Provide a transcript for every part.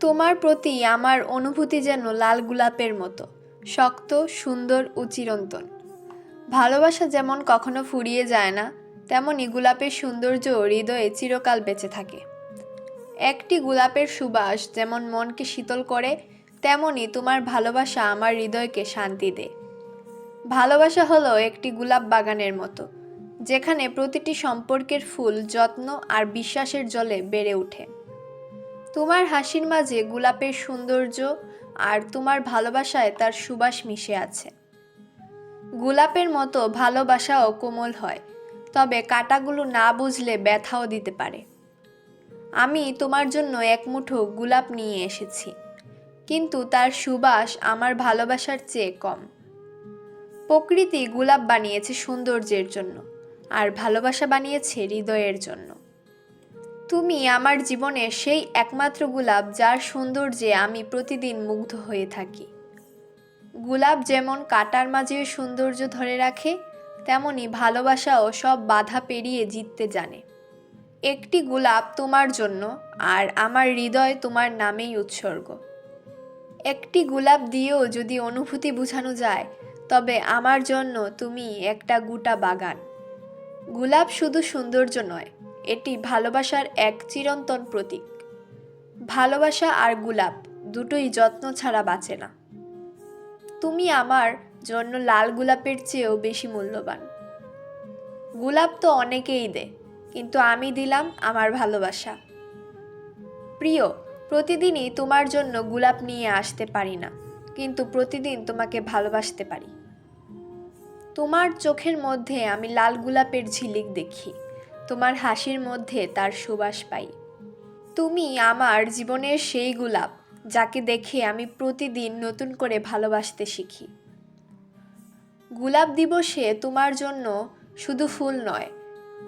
তোমার প্রতি আমার অনুভূতি যেন লাল গোলাপের মতো, শক্ত, সুন্দর ও চিরন্তন। ভালোবাসা যেমন কখনো ফুরিয়ে যায় না তেমনই গোলাপের সৌন্দর্য হৃদয়ে চিরকাল বেঁচে থাকে। একটি গোলাপের সুবাস যেমন মনকে শীতল করে তেমনই তোমার ভালোবাসা আমার হৃদয়কে শান্তি দেয়। ভালোবাসা হলো একটি গোলাপ বাগানের মতো যেখানে প্রতিটি সম্পর্কের ফুল যত্ন আর বিশ্বাসের জলে বেড়ে ওঠে। তোমার হাসির মাঝে গোলাপের সৌন্দর্য আর তোমার ভালোবাসায় তার সুবাস মিশে আছে। গোলাপের মতো ভালোবাসাও কোমল হয়, তবে কাঁটাগুলো না বুঝলে ব্যথাও দিতে পারে। আমি তোমার জন্য এক মুঠো গোলাপ নিয়ে এসেছি, কিন্তু তার সুবাস আমার ভালোবাসার চেয়ে কম। প্রকৃতি গোলাপ বানিয়েছে সৌন্দর্যের জন্য। আর ভালোবাসা বানিয়েছে হৃদয়ের জন্য। তুমি আমার জীবনে সেই একমাত্র গোলাপ যার সৌন্দর্যে আমি প্রতিদিন মুগ্ধ হয়ে থাকি। গোলাপ যেমন কাটার মাঝে সৌন্দর্য ধরে রাখে, তেমনি ভালোবাসাও সব বাধা পেরিয়ে জিততে জানে। একটি গোলাপ তোমার জন্য আর আমার হৃদয় তোমার নামেই উৎসর্গ। একটি গোলাপ দিয়েও যদি অনুভূতি বোঝানো যায়, তবে আমার জন্য তুমি একটা গোটা বাগান। গোলাপ শুধু সৌন্দর্য নয়, এটি ভালোবাসার এক চিরন্তন প্রতীক। ভালোবাসা আর গোলাপ দুটোই যত্ন ছাড়া বাঁচে না। তুমি আমার জন্য লাল গোলাপের চেয়েও বেশি মূল্যবান। গোলাপ তো অনেকেই দেয় কিন্তু আমি দিলাম আমার ভালোবাসা। প্রিয়, প্রতিদিনই তোমার জন্য গোলাপ নিয়ে আসতে পারি না, কিন্তু প্রতিদিন তোমাকে ভালোবাসতে পারি। তোমার চোখের মধ্যে আমি লাল গোলাপের ঝিলিক দেখি, তোমার হাসির মধ্যে তার সুবাস পাই। তুমি আমার জীবনের সেই গোলাপ যাকে দেখে আমি প্রতিদিন নতুন করে ভালোবাসতে শিখি। গোলাপ দিবসে তোমার জন্য শুধু ফুল নয়,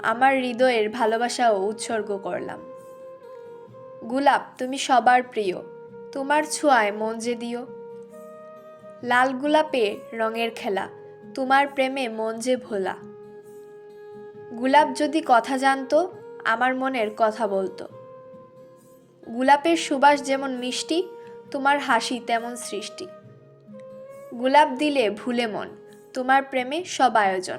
আমার হৃদয়ের ভালোবাসাও উৎসর্গ করলাম। গোলাপ, তুমি সবার প্রিয়, তোমার ছোঁয়ায় মন যে দিও। লাল গোলাপে রঙের খেলা তোমার প্রেমে মন যে ভোলা। গোলাপ যদি কথা জানতো, আমার মনের কথা বলতো। গোলাপের সুবাস যেমন মিষ্টি, তোমার হাসি তেমন সৃষ্টি। গোলাপ দিলে ভুলে মন, তোমার প্রেমে সব আয়োজন।